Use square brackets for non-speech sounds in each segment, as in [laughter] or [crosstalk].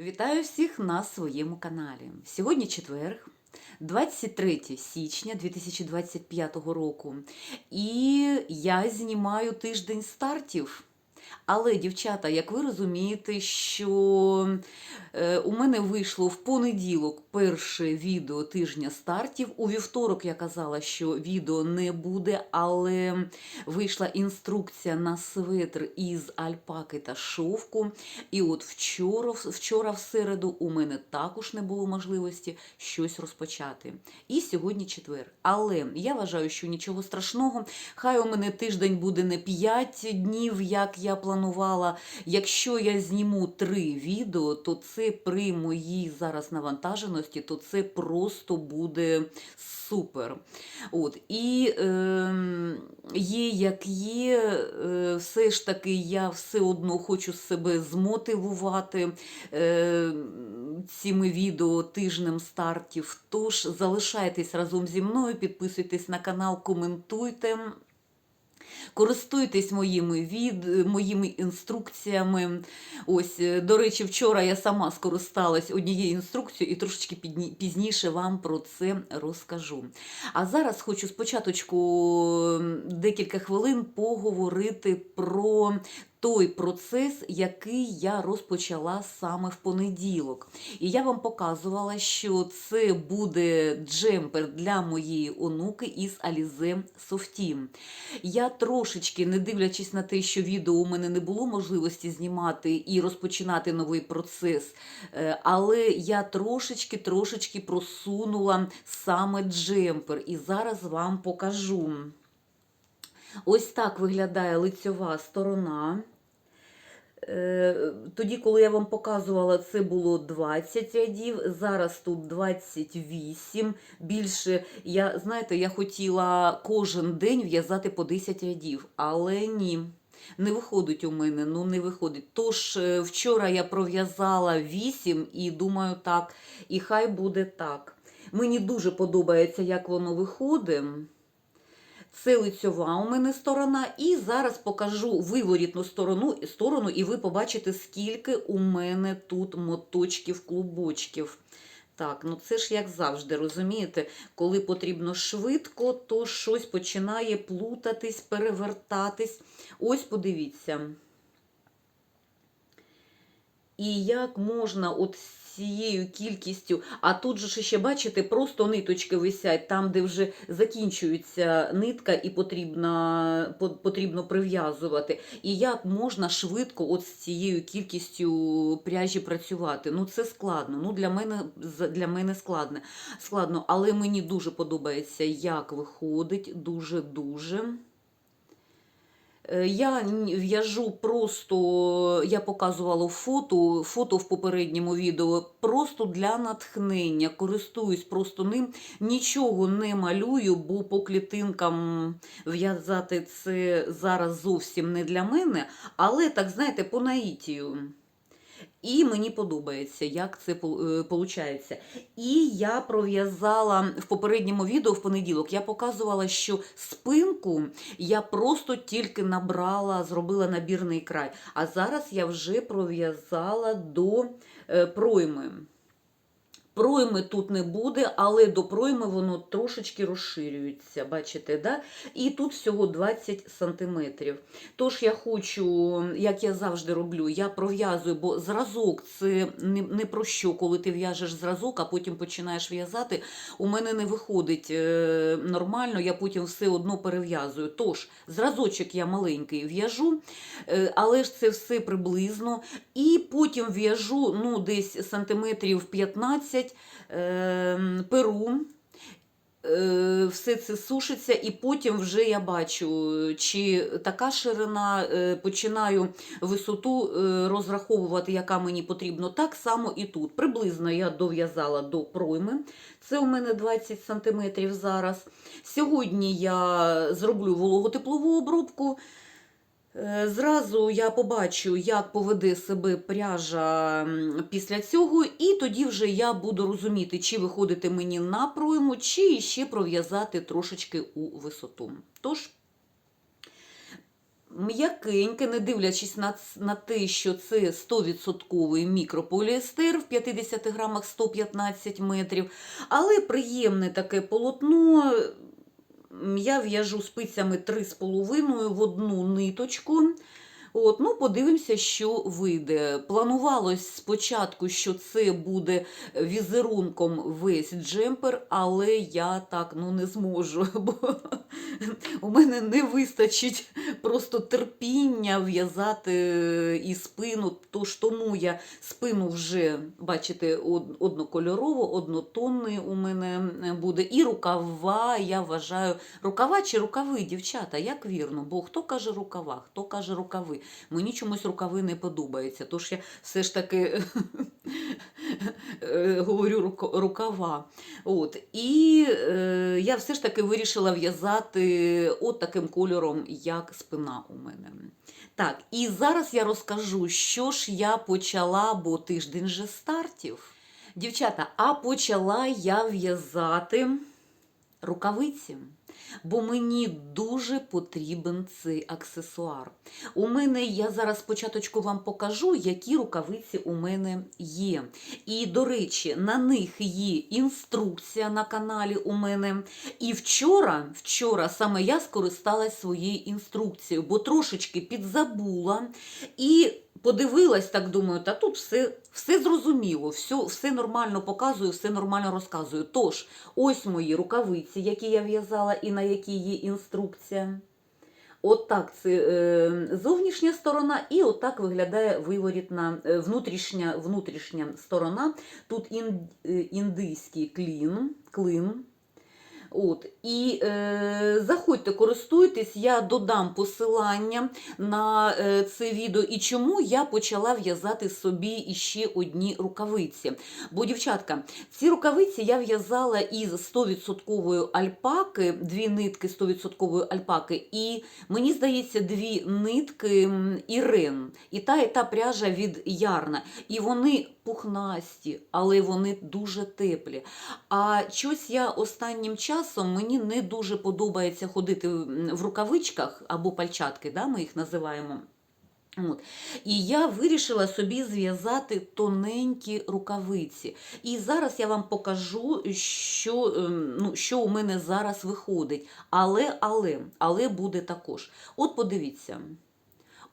Вітаю всіх на своєму каналі. Сьогодні четверг, 23 січня 2025 року, і я знімаю тиждень стартів. Але, дівчата, як ви розумієте, що е, у мене вийшло в понеділок перше відео тижня стартів. У вівторок я казала, що відео не буде, але вийшла інструкція на светр із альпаки та шовку. І от вчора, вчора в середу у мене також не було можливості щось розпочати. І сьогодні четвер. Але я вважаю, що нічого страшного. Хай у мене тиждень буде не 5 днів, як я планувала. Якщо я зніму три відео, то це при моїй зараз навантаженості, то це просто буде супер. От. І е, є як є, е, все ж таки я все одно хочу себе змотивувати е, цими відео тижнем стартів. Тож залишайтесь разом зі мною, підписуйтесь на канал, коментуйте. Користуйтесь моїми від моїми інструкціями. Ось, е, до речі, вчора я сама скористалась однією інструкцією і трошечки пізніше вам про це розкажу. А зараз хочу спочатку декілька хвилин поговорити про той процес, який я розпочала саме в понеділок. І я вам показувала, що це буде джемпер для моєї онуки із Alize Sofті. Я трошечки, не дивлячись на те, що відео у мене не було можливості знімати і розпочинати новий процес, е, але я трошечки трошечки просунула саме джемпер. І зараз вам покажу. Ось так виглядає лицьова сторона. Е, Тоді, коли я вам показувала, це було 20 рядів, зараз тут 28. Більше я, знаєте, я хотіла кожен день в'язати по 10 рядів, але ні. Не виходить у мене, ну не виходить. Тож е, вчора я пров'язала 8 і думаю, так, і хай буде так. Мені дуже подобається, як воно виходить. Це лицьова у мене сторона, і зараз покажу виворітну сторону, сторону, і ви побачите, скільки у мене тут моточків, клубочків. Так, ну це ж як завжди, розумієте, коли потрібно швидко, то щось починає плутатись, перевертатись. Ось подивіться. І як можна от цією кількістю, а тут же ще, бачите, просто ниточки висять, там, де вже закінчується нитка і потрібно, потрібно прив'язувати. І як можна швидко от з цією кількістю пряжі працювати? Ну це складно. Ну для мене, для мене складно. складно. Але мені дуже подобається, як виходить, дуже-дуже. Е, Я в'яжу просто, я показувала фото, фото в попередньому відео, просто для натхнення. Користуюсь просто ним, нічого не малюю, бо по клітинкам в'язати це зараз зовсім не для мене, але так, знаєте, по наїтію. І мені подобається, як це виходить. І я пров'язала в попередньому відео в понеділок, я показувала, що спинку я просто тільки набрала, зробила набірний край. А зараз я вже пров'язала до е, пройми. Пройми тут не буде, але до пройми воно трошечки розширюється, бачите, да? І тут всього 20 сантиметрів. Тож я хочу, як я завжди роблю, я пров'язую, бо зразок це не, не про що, коли ти в'яжеш зразок, а потім починаєш в'язати. У мене не виходить е, нормально, я потім все одно перев'язую. Тож, зразочок я маленький в'яжу, е, але ж це все приблизно. І потім в'яжу ну, десь сантиметрів 15 е, перу. Е, Все це сушиться, і потім вже я бачу, чи така ширина, е, починаю висоту е, розраховувати, яка мені потрібно. Так само і тут. Приблизно я дов'язала до пройми. Це у мене 20 см зараз. Сьогодні я зроблю вологотеплову обробку. Е, Зразу я побачу, як поведе себе пряжа після цього, і тоді вже я буду розуміти, чи виходити мені на пройму, чи ще пров'язати трошечки у висоту. Тож, м'якеньке, не дивлячись на, на те, що це 100% мікрополіестер в 50 грамах 115 метрів, але приємне таке полотно. Я в'яжу спицями 3,5 в одну ниточку. От, ну, подивимося, що вийде. Планувалось спочатку, що це буде візерунком весь джемпер, але я так ну, не зможу, [laughs] бо у мене не вистачить просто терпіння в'язати і спину. Тож тому я спину вже, бачите, од- однокольорово, однотонний у мене буде. І рукава, я вважаю, рукава чи рукави, дівчата, як вірно, бо хто каже рукава, хто каже рукави. Мені чомусь рукави не подобаються, тож я все ж таки [laughs] е, говорю рукава. От. І е, я все ж таки вирішила в'язати от таким кольором, як спина у мене. Так, і зараз я розкажу, що ж я почала, бо тиждень же стартів. Дівчата, а почала я в'язати рукавиці, бо мені дуже потрібен цей аксесуар. У мене я зараз спочатку вам покажу, які рукавиці у мене є. І, до речі, на них є інструкція на каналі у мене. І вчора, вчора саме я скористалась своєю інструкцією, бо трошечки підзабула і подивилась, так думаю, та тут все, все зрозуміло, все, все нормально показую, все нормально розказую. Тож, ось мої рукавиці, які я в'язала і на які є інструкція. Отак це е, зовнішня сторона, і отак виглядає виворітна е, внутрішня, внутрішня сторона. Тут ін, е, індийський клін, клин. От. І е, заходьте, користуйтесь, я додам посилання на е, це відео і чому я почала в'язати собі іще одні рукавиці. Бо, дівчатка, ці рукавиці я в'язала із 100% альпаки, дві нитки 100% альпаки, і мені здається, дві нитки м, Ірен. І та, і та пряжа від Ярна. І вони пухнасті, але вони дуже теплі. А щось я останнім часом мені не дуже подобається ходити в рукавичках або пальчатки, да, ми їх називаємо. От. І я вирішила собі зв'язати тоненькі рукавиці. І зараз я вам покажу, що, ем, ну, що у мене зараз виходить. Але, але, але буде також. От подивіться.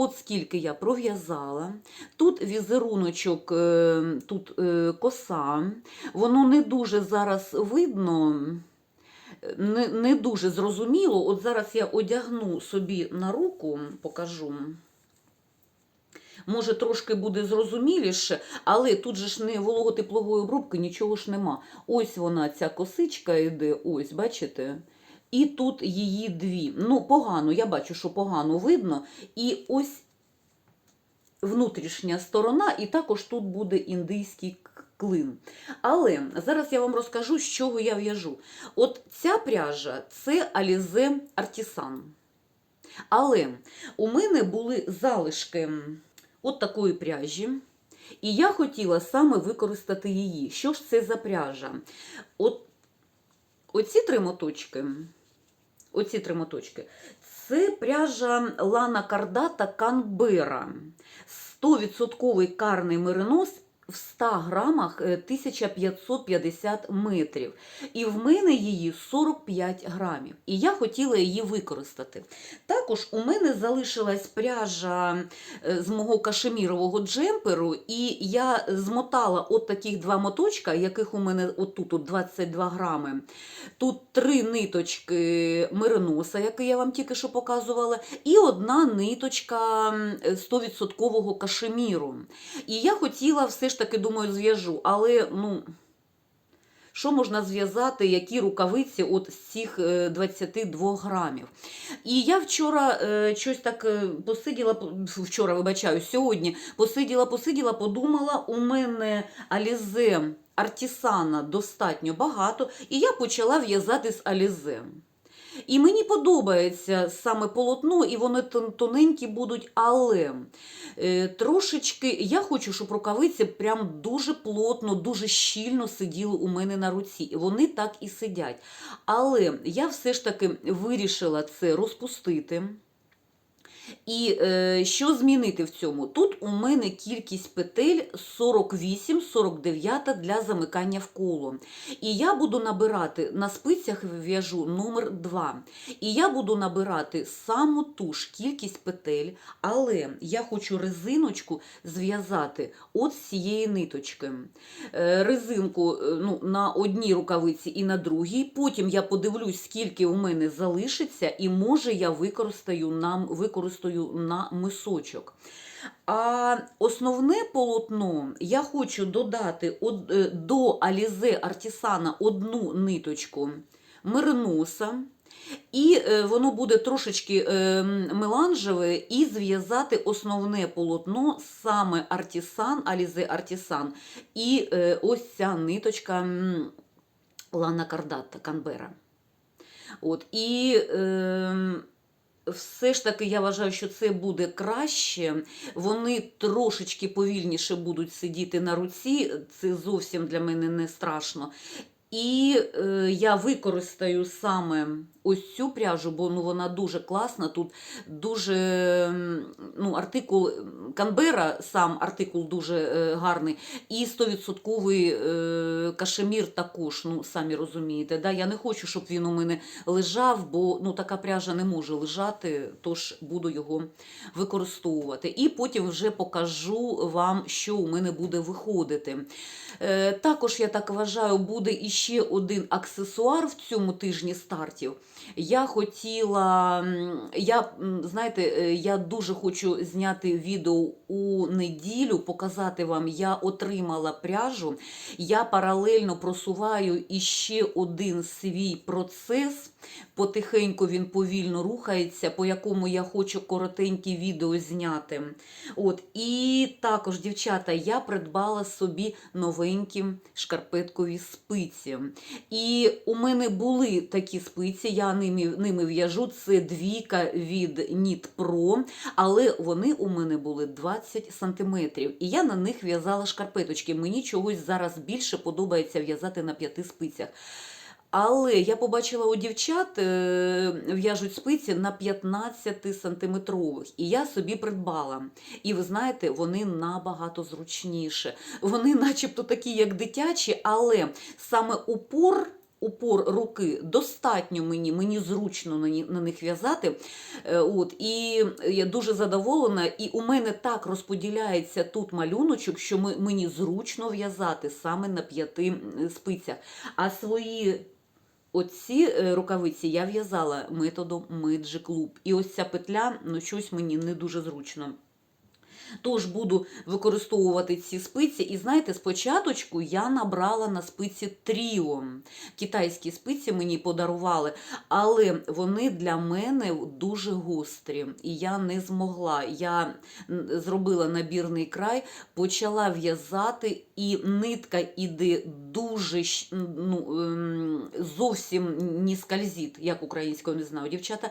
От скільки я пров'язала. Тут візеруночок, е, тут е, коса. Воно не дуже зараз видно, не, не дуже зрозуміло. От зараз я одягну собі на руку, покажу. Може, трошки буде зрозуміліше, але тут же ж не вологотеплової обробки, нічого ж нема. Ось вона, ця косичка йде, ось, бачите? І тут її дві. Ну, погано, я бачу, що погано видно. І ось внутрішня сторона, і також тут буде індийський клин. Але зараз я вам розкажу, з чого я в'яжу. От ця пряжа це Alize Artisan. Але у мене були залишки от такої пряжі. І я хотіла саме використати її. Що ж це за пряжа? От оці три моточки, оці три моточки, це пряжа Лана Кардата Канбера. 100% карний меринос в 100 грамах е, 1550 метрів. І в мене її 45 грамів. І я хотіла її використати. Також у мене залишилась пряжа е, з мого кашемірового джемперу, і я змотала от таких два моточка, яких у мене отут от 22 грами. Тут три ниточки мериноса, який я вам тільки що показувала, і одна ниточка 100% кашеміру. І я хотіла все ж таки, думаю, зв'яжу, але ну. Що можна зв'язати, які рукавиці от з цих е, 22 грамів? І я вчора е, щось так е, посиділа, вчора, вибачаю, сьогодні посиділа, посиділа, подумала, у мене алізе артісана достатньо багато, і я почала в'язати з алізе. І мені подобається саме полотно, і вони тоненькі будуть, але е, трошечки я хочу, щоб рукавиці прям дуже плотно, дуже щільно сиділи у мене на руці. І вони так і сидять. Але я все ж таки вирішила це розпустити. І е, що змінити в цьому? Тут у мене кількість петель 48-49 для замикання в коло. І я буду набирати на спицях в'яжу номер 2. І я буду набирати саму ту ж кількість петель, але я хочу резиночку зв'язати от з цієї ниточки. Е, Резинку е, ну, на одній рукавиці і на другій. Потім я подивлюсь, скільки у мене залишиться, і може я використаю на, використаю на мисочок. А основне полотно я хочу додати е, до Алізе Артісана одну ниточку мериноса. І е, воно буде трошечки е, меланжеве, і зв'язати основне полотно саме Артісан, Алізе Артісан. І ось ця ниточка Лана Кардатта, Канбера. От, і е, все ж таки я вважаю, що це буде краще. Вони трошечки повільніше будуть сидіти на руці, це зовсім для мене не страшно. І е, я використаю саме ось цю пряжу, бо ну, вона дуже класна. Тут дуже ну, артикул Канбера, сам артикул дуже е, гарний, і 100% е, кашемір також, ну самі розумієте. Да? Я не хочу, щоб він у мене лежав, бо ну, така пряжа не може лежати, тож буду його використовувати. І потім вже покажу вам, що у мене буде виходити. Е, Також, я так вважаю, буде іще один аксесуар в цьому тижні стартів. Я хотіла, я, знаєте, е, я дуже хочу зняти відео у неділю, показати вам, я отримала пряжу, я паралельно просуваю іще один свій процес. Потихеньку він повільно рухається, по якому я хочу коротенькі відео зняти. От, і також, дівчата, я придбала собі новенькі шкарпеткові спиці. І у мене були такі спиці, я ними, ними в'яжу. Це двійка від Knit Pro, але вони у мене були 20 сантиметрів. І я на них в'язала шкарпеточки. Мені чогось зараз більше подобається в'язати на п'яти спицях. Але я побачила у дівчат е, в'яжуть спиці на 15 сантиметрових, і я собі придбала. І ви знаєте, вони набагато зручніше. Вони, [laughs] начебто, такі, як дитячі, але саме упор. Упор руки достатньо мені, мені зручно на, них в'язати. Е, От, і я дуже задоволена. І у мене так розподіляється тут малюночок, що мені зручно в'язати саме на п'яти спицях. А свої оці е, рукавиці я в'язала методом Magic Loop. І ось ця петля, ну щось мені не дуже зручно. Тож буду використовувати ці спиці. І знаєте, спочатку я набрала на спиці Тріо. Китайські спиці мені подарували, але вони для мене дуже гострі. І я не змогла. Я зробила набірний край, почала в'язати, і нитка іде дуже ну, ем, зовсім не скользить, як українською не знаю, дівчата,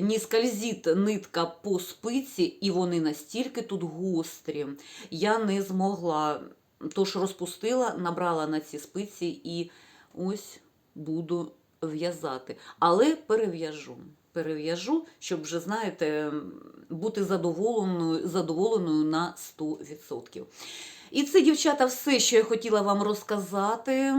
не скользить нитка по спиці, і вони настільки тут гострі. Я не змогла. Тож розпустила, набрала на ці спиці і ось буду в'язати. Але перев'яжу. Перев'яжу, щоб вже, знаєте, бути задоволеною, задоволеною на 100%. І це, дівчата, все, що я хотіла вам розказати.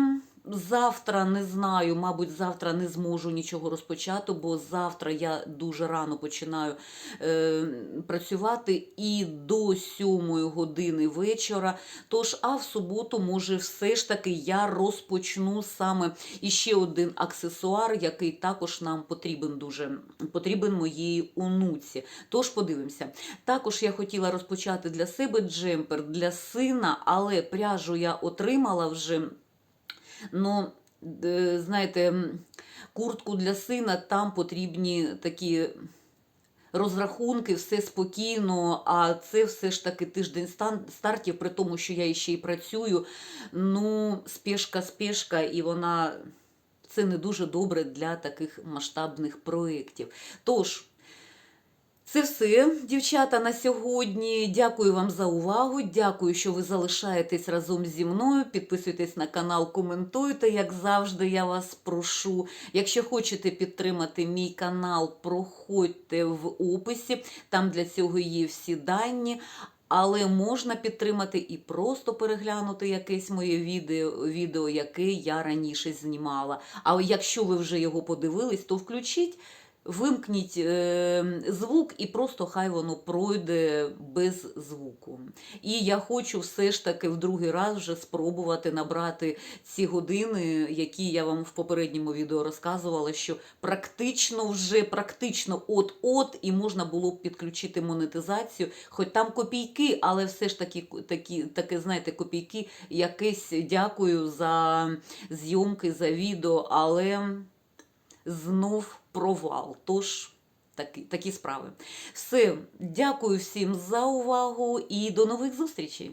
Завтра не знаю, мабуть, завтра не зможу нічого розпочати, бо завтра я дуже рано починаю е, працювати і до 7 години вечора. Тож, а в суботу, може, все ж таки я розпочну саме іще один аксесуар, який також нам потрібен дуже потрібен моїй онуці. Тож подивимося. Також я хотіла розпочати для себе джемпер для сина, але пряжу я отримала вже. Ну, знаєте, куртку для сина там потрібні такі розрахунки, все спокійно, а це все ж таки тиждень стартів, при тому, що я ще й працюю. Ну, спешка, спешка, і вона це не дуже добре для таких масштабних проєктів. Тож, Це все, дівчата, на сьогодні. Дякую вам за увагу. Дякую, що ви залишаєтесь разом зі мною. Підписуйтесь на канал, коментуйте, як завжди, я вас прошу. Якщо хочете підтримати мій канал, проходьте в описі. Там для цього є всі дані. Але можна підтримати і просто переглянути якесь моє відео, відео, яке я раніше знімала. А якщо ви вже його подивились, то включіть. Вимкніть е, звук і просто хай воно пройде без звуку. І я хочу все ж таки в другий раз вже спробувати набрати ці години, які я вам в попередньому відео розказувала, що практично вже практично от-от і можна було б підключити монетизацію, хоч там копійки, але все ж таки такі, таке, знаєте, копійки, якесь дякую за зйомки, за відео, але знов провал. Тож такі, такі справи. Все, дякую всім за увагу і до нових зустрічей.